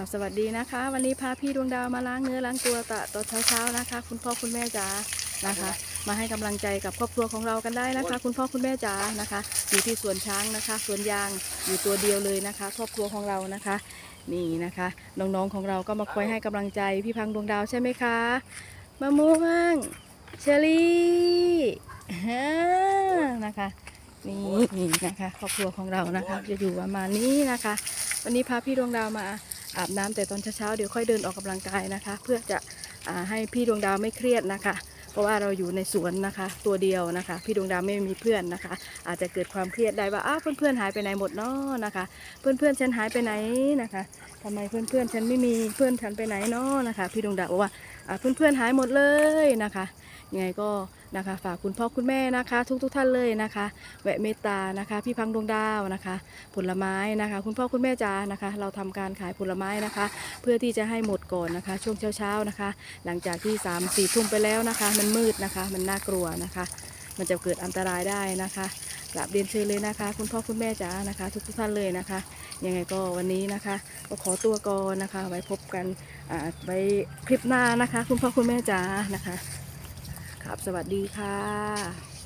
กับสวัสดีนะคะ วันนี้พาพี่ดวงดาวมาล้างเนื้อล้างตัวตะตอนเช้าๆนะคะ คุณพ่อคุณแม่จ๋านะคะ มาให้กำลังใจกับครอบครัวของเรากันได้นะคะ คุณพ่อคุณแม่จ๋านะคะอยู่ที่สวนช้างนะคะสวนยางอยู่ตัวเดียวเลยนะคะ ครอบครัวของเรานะคะนี่นะคะน้องๆของเราก็มาคอยให้กำลังใจพี่พังดวงดาวใช่ไหมคะมะม่วงเชอรี่ฮ่านะคะนี่นะคะ ครอบครัวของเรานะคะ จะอยู่ประมาณนี้นะคะ วันนี้พาพี่ดวงดาวมา อาบน้ำแต่ตอนเช้าๆเดี๋ยวค่อยเดินออกกำลังกายนะคะ เพื่อจะอให้พี่ดวงดาวไม่เครียดนะคะ เพราะว่าเราอยู่ในสวนนะคะ ตัวเดียวนะคะ พี่ดวงดาวไม่มีเพื่อนนะคะ อาจจะเกิดความเครียดได้ว่าอ้าวเพื่อนๆหายไปไหนหมดเนาะนะคะ เพื่อนๆฉันหายไปไหนนะคะ ทำไมเพื่อนๆฉันไม่มีเพื่อนฉันไปไหนเนาะนะคะ พี่ดวงดาวบอกว่าอ่าเพื่อนๆหายหมดเลยนะคะยังไงก็นะคะฝากคุณพ่อคุณแม่นะคะ ทุกๆท่านเลยนะคะ แวะเมตตานะคะ พี่พังดวงดาวนะคะ ผลไม้นะคะ คุณพ่อคุณแม่จ๋านะคะ เราทำการขายผลไม้นะคะ เพื่อที่จะให้หมดก่อนนะคะ ช่วงเช้าๆนะคะ หลังจากที่3ามสี่ทุ่มไปแล้วนะคะ มันมืดนะคะ มันน่ากลัวนะคะ มันจะเกิดอันตรายได้นะคะ กราบเรียนเชิญเลยนะคะ คุณพ่อคุณแม่จ๋านะคะ ทุกทุกท่านเลยนะคะ ยังไงก็วันนี้นะคะ ก็ขอตัวก่อนนะคะ ไว้พบกันอ่าไว้คลิปหน้านะคะ คุณพ่อคุณแม่จ๋านะคะครับสวัสดีค่ะ